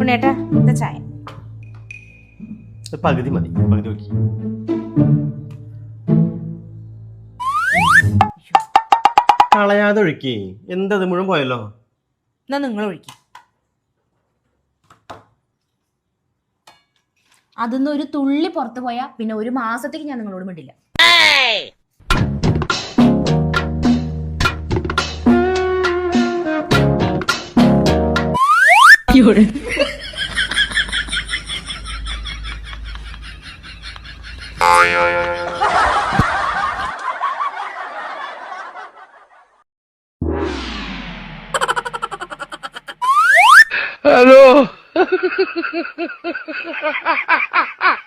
ഉണ്ണേട്ടാ ഇതാ ചായ. പകുതി മതി പകുതി നോക്കി കളയാതെ ഒഴുക്കി എന്തത്? മുഴുവൻ പോയല്ലോ? എന്നാ നിങ്ങൾ ഒഴിക്കും. അതൊന്നും ഒരു തുള്ളി പുറത്തു പോയാ പിന്നെ ഒരു മാസത്തേക്ക് ഞാൻ നിങ്ങളോട് മിണ്ടില്ല. Hello.